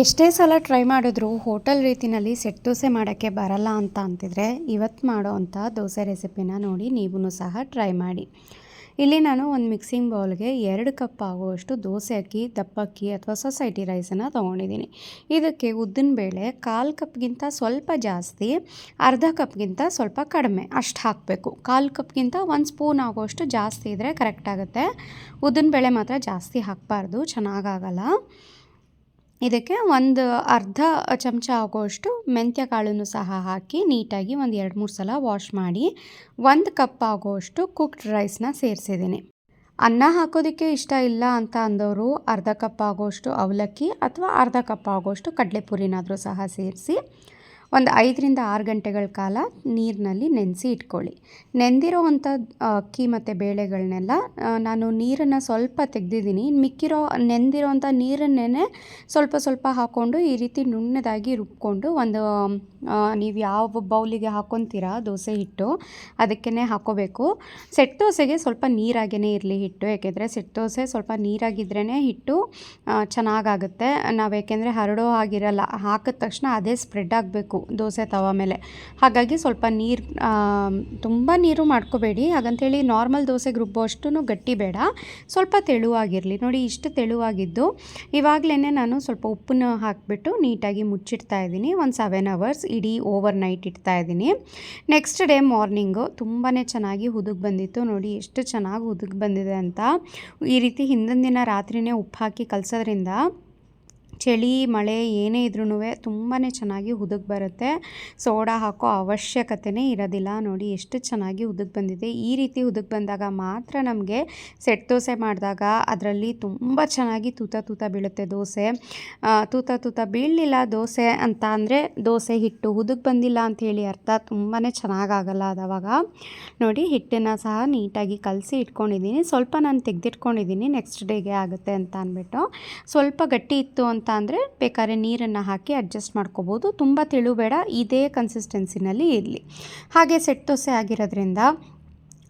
ಎಷ್ಟೇ ಸಲ ಟ್ರೈ ಮಾಡಿದ್ರು ಹೋಟೆಲ್ ರೀತಿನಲ್ಲಿ ಸೆಟ್ ದೋಸೆ ಮಾಡೋಕ್ಕೆ ಬರಲ್ಲ ಅಂತ ಅಂತಿದ್ರೆ ಇವತ್ತು ಮಾಡೋ ಅಂಥ ದೋಸೆ ರೆಸಿಪಿನ ನೋಡಿ ನೀವೂ ಸಹ ಟ್ರೈ ಮಾಡಿ. ಇಲ್ಲಿ ನಾನು ಒಂದು ಮಿಕ್ಸಿಂಗ್ ಬೌಲ್ಗೆ ಎರಡು ಕಪ್ ಆಗುವಷ್ಟು ದೋಸೆ ಅಕ್ಕಿ ದಪ್ಪಕ್ಕಿ ಅಥವಾ ಸೊಸೈಟಿ ರೈಸನ್ನು ತೊಗೊಂಡಿದ್ದೀನಿ. ಇದಕ್ಕೆ ಉದ್ದಿನಬೇಳೆ ಕಾಲು ಕಪ್ಗಿಂತ ಸ್ವಲ್ಪ ಜಾಸ್ತಿ, ಅರ್ಧ ಕಪ್ಗಿಂತ ಸ್ವಲ್ಪ ಕಡಿಮೆ ಅಷ್ಟು ಹಾಕಬೇಕು. ಕಾಲು ಕಪ್ಗಿಂತ ಒಂದು ಸ್ಪೂನ್ ಆಗುವಷ್ಟು ಜಾಸ್ತಿ ಇದ್ದರೆ ಕರೆಕ್ಟ್ ಆಗುತ್ತೆ. ಉದ್ದಿನಬೇಳೆ ಮಾತ್ರ ಜಾಸ್ತಿ ಹಾಕಬಾರ್ದು, ಚೆನ್ನಾಗಾಗಲ್ಲ. ಇದಕ್ಕೆ ಒಂದು ಅರ್ಧ ಚಮಚ ಆಗೋಷ್ಟು ಮೆಂತ್ಯ ಕಾಳನ್ನು ಸಹ ಹಾಕಿ ನೀಟಾಗಿ ಒಂದು ಎರಡು ಮೂರು ಸಲ ವಾಶ್ ಮಾಡಿ ಒಂದು ಕಪ್ ಆಗೋಷ್ಟು ಕುಕ್ಡ್ ರೈಸ್ನ ಸೇರಿಸಿದ್ದೀನಿ. ಅನ್ನ ಹಾಕೋದಕ್ಕೆ ಇಷ್ಟ ಇಲ್ಲ ಅಂತ ಅಂದವರು ಅರ್ಧ ಕಪ್ ಆಗೋಷ್ಟು ಅವಲಕ್ಕಿ ಅಥವಾ ಅರ್ಧ ಕಪ್ ಆಗೋಷ್ಟು ಕಡಲೆಪುರಿನಾದರೂ ಸಹ ಸೇರಿಸಿ ಒಂದು ಐದರಿಂದ ಆರು ಗಂಟೆಗಳ ಕಾಲ ನೀರಿನಲ್ಲಿ ನೆನೆಸಿ ಇಟ್ಕೊಳ್ಳಿ. ನೆಂದಿರೋ ಅಂಥ ಅಕ್ಕಿ ಮತ್ತು ಬೇಳೆಗಳನ್ನೆಲ್ಲ ನಾನು ನೀರನ್ನು ಸ್ವಲ್ಪ ತೆಗೆದಿದ್ದೀನಿ. ಮಿಕ್ಕಿರೋ ನೆಂದಿರೋ ಅಂಥ ನೀರನ್ನೇ ಸ್ವಲ್ಪ ಸ್ವಲ್ಪ ಹಾಕ್ಕೊಂಡು ಈ ರೀತಿ ನುಣ್ಣದಾಗಿ ರುಬ್ಕೊಂಡು ಒಂದು ನೀವು ಯಾವ ಬೌಲಿಗೆ ಹಾಕ್ಕೊತೀರಾ ದೋಸೆ ಹಿಟ್ಟು ಅದಕ್ಕೇ ಹಾಕ್ಕೋಬೇಕು ಸೆಟ್ ದೋಸೆಗೆ ಸ್ವಲ್ಪ ನೀರಾಗೇ ಇರಲಿ ಹಿಟ್ಟು, ಯಾಕೆಂದರೆ ಸೆಟ್ ದೋಸೆ ಸ್ವಲ್ಪ ನೀರಾಗಿದ್ರೇ ಹಿಟ್ಟು ಚೆನ್ನಾಗಾಗುತ್ತೆ. ನಾವು ಯಾಕೆಂದರೆ ಹರಡೋ ಆಗಿರಲ್ಲ ಹಾಕಿದ ತಕ್ಷಣ ಅದೇ ಸ್ಪ್ರೆಡ್ ಆಗಬೇಕು. ದೋಸೆ ತವ ಮೇಲೆ. ಹಾಗಾಗಿ ಸ್ವಲ್ಪ ನೀರು ತುಂಬ ನೀರು ಮಾಡ್ಕೋಬೇಡಿ. ಹಾಗಂತೇಳಿ ನಾರ್ಮಲ್ ದೋಸೆಗೆ ರುಬ್ಬೋ ಅಷ್ಟು ಗಟ್ಟಿ ಬೇಡ. ಸ್ವಲ್ಪ ತೆಳುವಾಗಿರಲಿ. ನೋಡಿ, ಇಷ್ಟು ತೆಳುವಾಗಿದ್ದು ಇವಾಗಲೇ ನಾನು ಸ್ವಲ್ಪ ಉಪ್ಪನ್ನು ಹಾಕಿಬಿಟ್ಟು ನೀಟಾಗಿ ಮುಚ್ಚಿಡ್ತಾ ಇದ್ದೀನಿ. ಒಂದು ಸೆವೆನ್ ಅವರ್ಸ್ ಇಡೀ ಓವರ್ ನೈಟ್ ಇಡ್ತಾ ಇದ್ದೀನಿ. ನೆಕ್ಸ್ಟ್ ಡೇ ಮಾರ್ನಿಂಗು ತುಂಬಾ ಚೆನ್ನಾಗಿ ಹುದುಗ್ ಬಂದಿತ್ತು. ನೋಡಿ, ಎಷ್ಟು ಚೆನ್ನಾಗಿ ಹುದುಗ್ ಬಂದಿದೆ ಅಂತ. ಈ ರೀತಿ ಹಿಂದಿನ ದಿನ ರಾತ್ರಿಯೇ ಉಪ್ಪು ಹಾಕಿ ಕಲಸೋದ್ರಿಂದ ಚಳಿ, ಮಳೆ ಏನೇ ಇದ್ರೂ ತುಂಬಾ ಚೆನ್ನಾಗಿ ಹುದುಗ್ ಬರುತ್ತೆ. ಸೋಡಾ ಹಾಕೋ ಅವಶ್ಯಕತೆನೇ ಇರೋದಿಲ್ಲ. ನೋಡಿ ಎಷ್ಟು ಚೆನ್ನಾಗಿ ಹುದುಗ್ ಬಂದಿದೆ. ಈ ರೀತಿ ಹುದುಗ್ ಬಂದಾಗ ಮಾತ್ರ ನಮಗೆ ಸೆಟ್ ದೋಸೆ ಮಾಡಿದಾಗ ಅದರಲ್ಲಿ ತುಂಬ ಚೆನ್ನಾಗಿ ತೂತ ತೂತ ಬೀಳುತ್ತೆ ದೋಸೆ. ತೂತ ತೂತ ಬೀಳಲಿಲ್ಲ ದೋಸೆ ಅಂತ ಅಂದರೆ ದೋಸೆ ಹಿಟ್ಟು ಹುದುಗ್ ಬಂದಿಲ್ಲ ಅಂಥೇಳಿ ಅರ್ಥ ತುಂಬಾ ಚೆನ್ನಾಗಾಗಲ್ಲ ಅದವಾಗ ನೋಡಿ ಹಿಟ್ಟನ್ನು ಸಹ ನೀಟಾಗಿ ಕಲಸಿ ಇಟ್ಕೊಂಡಿದ್ದೀನಿ. ಸ್ವಲ್ಪ ನಾನು ತೆಗೆದಿಟ್ಕೊಂಡಿದ್ದೀನಿ. ನೆಕ್ಸ್ಟ್ ಡೇಗೆ ಆಗುತ್ತೆ ಅಂತ ಅಂದ್ಬಿಟ್ಟು. ಸ್ವಲ್ಪ ಗಟ್ಟಿ ಇತ್ತು ಅಂತ ಅಂದರೆ ಬೇಕಾದ್ರೆ ನೀರನ್ನು ಹಾಕಿ ಅಡ್ಜಸ್ಟ್ ಮಾಡ್ಕೋಬೋದು. ತುಂಬ ತೆಳು ಬೇಡ ಇದೇ ಕನ್ಸಿಸ್ಟೆನ್ಸಿನಲ್ಲಿ ಇರಲಿ. ಹಾಗೆ ಸೆಟ್ ದೋಸೆ ಆಗಿರೋದ್ರಿಂದ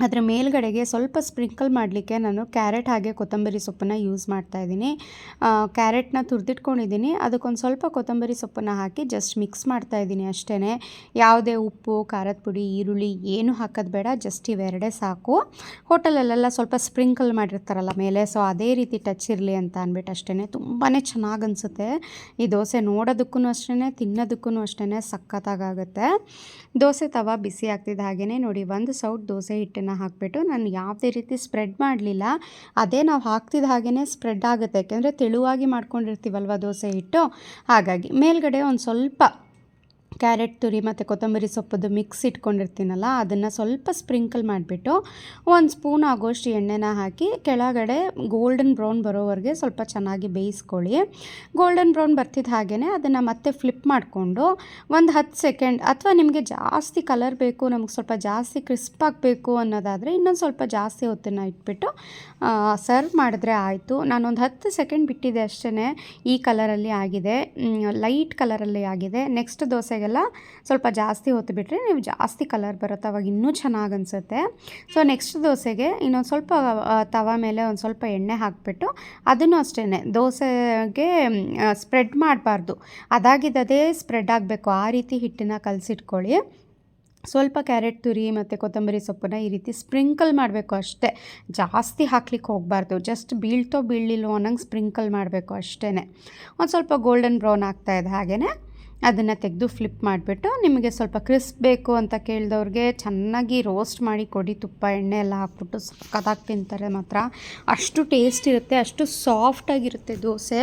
ಅದರ ಮೇಲ್ಗಡೆಗೆ ಸ್ವಲ್ಪ ಸ್ಪ್ರಿಂಕಲ್ ಮಾಡಲಿಕ್ಕೆ ನಾನು ಕ್ಯಾರೆಟ್ ಹಾಗೆ ಕೊತ್ತಂಬರಿ ಸೊಪ್ಪನ್ನು ಯೂಸ್ ಮಾಡ್ತಾ ಇದ್ದೀನಿ. ಕ್ಯಾರೆಟ್ನ ತುರಿದಿಟ್ಕೊಂಡಿದ್ದೀನಿ. ಅದಕ್ಕೊಂದು ಸ್ವಲ್ಪ ಕೊತ್ತಂಬರಿ ಸೊಪ್ಪನ್ನು ಹಾಕಿ ಜಸ್ಟ್ ಮಿಕ್ಸ್ ಮಾಡ್ತಾ ಇದ್ದೀನಿ ಅಷ್ಟೇ ಯಾವುದೇ ಉಪ್ಪು, ಖಾರದ ಪುಡಿ, ಈರುಳ್ಳಿ ಏನು ಹಾಕೋದು ಬೇಡ, ಜಸ್ಟ್ ಇವೆರಡೇ ಸಾಕು. ಹೋಟೆಲಲ್ಲೆಲ್ಲ ಸ್ವಲ್ಪ ಸ್ಪ್ರಿಂಕಲ್ ಮಾಡಿರ್ತಾರಲ್ಲ ಮೇಲೆ, ಸೊ ಅದೇ ರೀತಿ ಟಚ್ ಇರಲಿ ಅಂತ ಅಂದ್ಬಿಟ್ಟು ಅಷ್ಟೇ ತುಂಬಾ ಚೆನ್ನಾಗಿ ಅನಿಸುತ್ತೆ. ಈ ದೋಸೆ ನೋಡೋದಕ್ಕೂ ಅಷ್ಟೇ ತಿನ್ನೋದಕ್ಕೂ ಅಷ್ಟೇ ಸಖತ್ತಾಗುತ್ತೆ ದೋಸೆ ತವ ಬಿಸಿ ಆಗ್ತಿದ್ದ ಹಾಗೆಯೇ ನೋಡಿ, ಒಂದು ಸೌಟ್ ದೋಸೆ ಹಿಟ್ಟನ್ನು ಹಾಕಿಬಿಟ್ಟು ನಾನು ಯಾವುದೇ ರೀತಿ ಸ್ಪ್ರೆಡ್ ಮಾಡಲಿಲ್ಲ. ಅದೇ ನಾವು ಹಾಕ್ತಿದ್ದ ಹಾಗೆಯೇ ಸ್ಪ್ರೆಡ್ ಆಗುತ್ತೆ. ಯಾಕೆಂದರೆ ತೆಳುವಾಗಿ ಮಾಡ್ಕೊಂಡಿರ್ತೀವಲ್ವ ದೋಸೆ ಹಿಟ್ಟು? ಹಾಗಾಗಿ ಮೇಲ್ಗಡೆ ಒಂದು ಸ್ವಲ್ಪ ಕ್ಯಾರೆಟ್ ತುರಿ ಮತ್ತು ಕೊತ್ತಂಬರಿ ಸೊಪ್ಪದು ಮಿಕ್ಸ್ ಇಟ್ಕೊಂಡಿರ್ತೀನಲ್ಲ, ಅದನ್ನು ಸ್ವಲ್ಪ ಸ್ಪ್ರಿಂಕಲ್ ಮಾಡಿಬಿಟ್ಟು ಒಂದು ಸ್ಪೂನ್ ಆಗೋಷ್ಟು ಎಣ್ಣೆನ ಹಾಕಿ ಕೆಳಗಡೆ ಗೋಲ್ಡನ್ ಬ್ರೌನ್ ಬರೋವರೆಗೆ ಸ್ವಲ್ಪ ಚೆನ್ನಾಗಿ ಬೇಯಿಸ್ಕೊಳ್ಳಿ. ಗೋಲ್ಡನ್ ಬ್ರೌನ್ ಬರ್ತಿದ್ದ ಹಾಗೆಯೇ ಅದನ್ನು ಮತ್ತೆ ಫ್ಲಿಪ್ ಮಾಡಿಕೊಂಡು ಒಂದು ಹತ್ತು ಸೆಕೆಂಡ್ ಅಥವಾ ನಿಮಗೆ ಜಾಸ್ತಿ ಕಲರ್ ಬೇಕು, ನಮಗೆ ಸ್ವಲ್ಪ ಜಾಸ್ತಿ ಕ್ರಿಸ್ಪ್ ಆಗಬೇಕು ಅನ್ನೋದಾದರೆ ಇನ್ನೊಂದು ಸ್ವಲ್ಪ ಜಾಸ್ತಿ ಹೊತ್ತನ್ನು ಇಟ್ಬಿಟ್ಟು ಸರ್ವ್ ಮಾಡಿದ್ರೆ ಆಯಿತು. ನಾನೊಂದು ಹತ್ತು ಸೆಕೆಂಡ್ ಬಿಟ್ಟಿದ್ದೆ ಅಷ್ಟೇ ಈ ಕಲರಲ್ಲಿ ಆಗಿದೆ ಲೈಟ್ ಕಲರಲ್ಲಿ ಆಗಿದೆ. ನೆಕ್ಸ್ಟ್ ದೋಸೆಗೆಲ್ಲ ಸ್ವಲ್ಪ ಜಾಸ್ತಿ ಹೊತ್ತು ಬಿಟ್ಟರೆ ನೀವು ಜಾಸ್ತಿ ಕಲರ್ ಬರುತ್ತೆ, ಅವಾಗ ಇನ್ನೂ ಚೆನ್ನಾಗಿ ಅನಿಸುತ್ತೆ. ಸೊ ನೆಕ್ಸ್ಟ್ ದೋಸೆಗೆ ಇನ್ನೊಂದು ಸ್ವಲ್ಪ ತವ ಮೇಲೆ ಒಂದು ಸ್ವಲ್ಪ ಎಣ್ಣೆ ಹಾಕಿಬಿಟ್ಟು ಅದನ್ನು ಅಷ್ಟೇ ದೋಸೆಗೆ ಸ್ಪ್ರೆಡ್ ಮಾಡಬಾರ್ದು. ಅದಾಗಿದ್ದದೇ ಸ್ಪ್ರೆಡ್ ಆಗಬೇಕು. ಆ ರೀತಿ ಹಿಟ್ಟನ್ನು ಕಲಸಿಟ್ಕೊಳ್ಳಿ. ಸ್ವಲ್ಪ ಕ್ಯಾರೆಟ್ ತುರಿ ಮತ್ತು ಕೊತ್ತಂಬರಿ ಸೊಪ್ಪನ್ನ ಈ ರೀತಿ ಸ್ಪ್ರಿಂಕಲ್ ಮಾಡಬೇಕು ಅಷ್ಟೇ. ಜಾಸ್ತಿ ಹಾಕ್ಲಿಕ್ಕೆ ಹೋಗಬಾರ್ದು. ಜಸ್ಟ್ ಬೀಳ್ತೋ ಬೀಳಿಲ್ವೋ ಅನ್ನಂಗೆ ಸ್ಪ್ರಿಂಕಲ್ ಮಾಡಬೇಕು ಅಷ್ಟೇ ಒಂದು ಸ್ವಲ್ಪ ಗೋಲ್ಡನ್ ಬ್ರೌನ್ ಆಗ್ತಾಯಿದೆ ಹಾಗೆಯೇ ಅದನ್ನು ತೆಗೆದು ಫ್ಲಿಪ್ ಮಾಡಿಬಿಟ್ಟು ನಿಮಗೆ ಸ್ವಲ್ಪ ಕ್ರಿಸ್ಪ್ ಬೇಕು ಅಂತ ಕೇಳಿದವ್ರಿಗೆ ಚೆನ್ನಾಗಿ ರೋಸ್ಟ್ ಮಾಡಿ ಕೊಡಿ. ತುಪ್ಪ, ಎಣ್ಣೆ ಎಲ್ಲ ಹಾಕ್ಬಿಟ್ಟು ಸಕ್ಕದಾಗಿ ತಿಂತಾರೆ ಮಾತ್ರ. ಅಷ್ಟು ಟೇಸ್ಟ್ ಇರುತ್ತೆ, ಅಷ್ಟು ಸಾಫ್ಟಾಗಿರುತ್ತೆ ದೋಸೆ.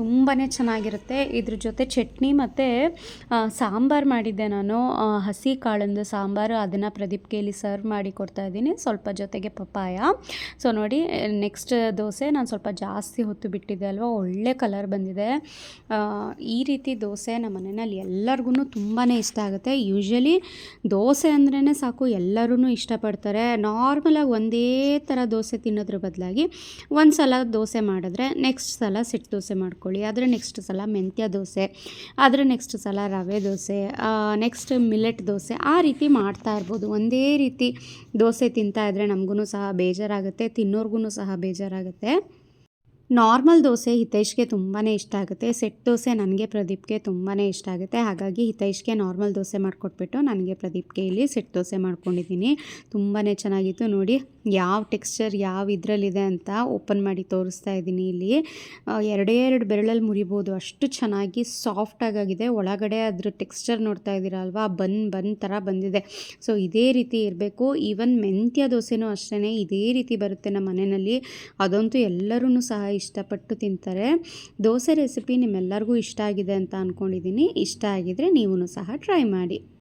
ತುಂಬಾ ಚೆನ್ನಾಗಿರುತ್ತೆ. ಇದ್ರ ಜೊತೆ ಚಟ್ನಿ ಮತ್ತು ಸಾಂಬಾರು ಮಾಡಿದ್ದೆ ನಾನು. ಹಸಿ ಕಾಳಿಂದು ಸಾಂಬಾರು ಅದನ್ನು ಪ್ರದೀಪ್ ಕೇಳಿ ಸರ್ವ್ ಮಾಡಿ ಕೊಡ್ತಾ ಇದ್ದೀನಿ. ಸ್ವಲ್ಪ ಜೊತೆಗೆ ಪಪ್ಪಾಯ. ಸೊ ನೋಡಿ ನೆಕ್ಸ್ಟ್ ದೋಸೆ ನಾನು ಸ್ವಲ್ಪ ಜಾಸ್ತಿ ಹೊತ್ತು ಬಿಟ್ಟಿದ್ದೆ ಅಲ್ವಾ? ಒಳ್ಳೆ ಕಲರ್ ಬಂದಿದೆ. ಈ ರೀತಿ ದೋಸೆ ನಮ್ಮ ಮನೇಲಿ ಎಲ್ಲರಿಗೂ ತುಂಬಾ ಇಷ್ಟ ಆಗುತ್ತೆ. ಯೂಶ್ವಲಿ ದೋಸೆ ಅಂದ್ರೇ ಸಾಕು ಎಲ್ಲರೂ ಇಷ್ಟಪಡ್ತಾರೆ. ನಾರ್ಮಲಾಗಿ ಒಂದೇ ಥರ ದೋಸೆ ತಿನ್ನೋದ್ರ ಬದಲಾಗಿ ಒಂದು ಸಲ ದೋಸೆ ಮಾಡಿದ್ರೆ ನೆಕ್ಸ್ಟ್ ಸಲ ಸೆಟ್ ದೋಸೆ ಮಾಡ್ಕೊಳ್ಳಿ, ಆದರೆ ನೆಕ್ಸ್ಟ್ ಸಲ ಮೆಂತ್ಯ ದೋಸೆ, ಆದರೆ ನೆಕ್ಸ್ಟ್ ಸಲ ರವೆ ದೋಸೆ ನೆಕ್ಸ್ಟ್ ಮಿಲೆಟ್ ದೋಸೆ, ಆ ರೀತಿ ಮಾಡ್ತಾ ಇರ್ಬೋದು. ಒಂದೇ ರೀತಿ ದೋಸೆ ತಿಂತಾ ಇದ್ದರೆ ನಮಗೂ ಸಹ ಬೇಜಾರಾಗುತ್ತೆ ತಿನ್ನೋರ್ಗು ಸಹ ಬೇಜಾರಾಗುತ್ತೆ. ನಾರ್ಮಲ್ ದೋಸೆ ಹಿತೈಷ್ಗೆ ತುಂಬಾ ಇಷ್ಟ ಆಗುತ್ತೆ. ಸೆಟ್ ದೋಸೆ ನನಗೆ ಪ್ರದೀಪ್ಗೆ ತುಂಬಾ ಇಷ್ಟ ಆಗುತ್ತೆ. ಹಾಗಾಗಿ ಹಿತೈಷ್ಗೆ ನಾರ್ಮಲ್ ದೋಸೆ ಮಾಡಿಕೊಟ್ಬಿಟ್ಟು ನನಗೆ ಪ್ರದೀಪ್ಗೆ ಇಲ್ಲಿ ಸೆಟ್ ದೋಸೆ ಮಾಡ್ಕೊಂಡಿದ್ದೀನಿ. ತುಂಬಾ ಚೆನ್ನಾಗಿತ್ತು. ನೋಡಿ, ಯಾವ ಟೆಕ್ಸ್ಚರ್, ಯಾವ ಇದರಲ್ಲಿದೆ ಅಂತ ಓಪನ್ ಮಾಡಿ ತೋರಿಸ್ತಾ ಇದ್ದೀನಿ ಇಲ್ಲಿ. ಎರಡೇ ಎರಡು ಬೆರಳಲ್ಲಿ ಮುರಿಬೋದು. ಅಷ್ಟು ಚೆನ್ನಾಗಿ ಸಾಫ್ಟಾಗಿದೆ ಒಳಗಡೆ ಅದ್ರ ಟೆಕ್ಸ್ಚರ್ ನೋಡ್ತಾ ಇದ್ದೀರಾ ಅಲ್ವಾ ಬನ್ ಬನ್ ಥರ ಬಂದಿದೆ. ಸೊ, ಇದೇ ರೀತಿ ಇರಬೇಕು. ಈವನ್ ಮೆಂತ್ಯ ದೋಸೆನೂ ಅಷ್ಟೇ ಇದೇ ರೀತಿ ಬರುತ್ತೆ ನಮ್ಮ ಮನೆಯಲ್ಲಿ. ಅದಂತೂ ಎಲ್ಲರೂ ಸಹ ಇಷ್ಟಪಟ್ಟು ತಿಂತಾರೆ. ದೋಸೆ ರೆಸಿಪಿ ನಿಮ್ಮೆಲ್ಲರಿಗೂ ಇಷ್ಟ ಆಗಿದೆ ಅಂತ ಅಂದ್ಕೊಂಡಿದ್ದೀನಿ ಇಷ್ಟ ಆಗಿದರೆ ನೀವೂ ಸಹ ಟ್ರೈ ಮಾಡಿ.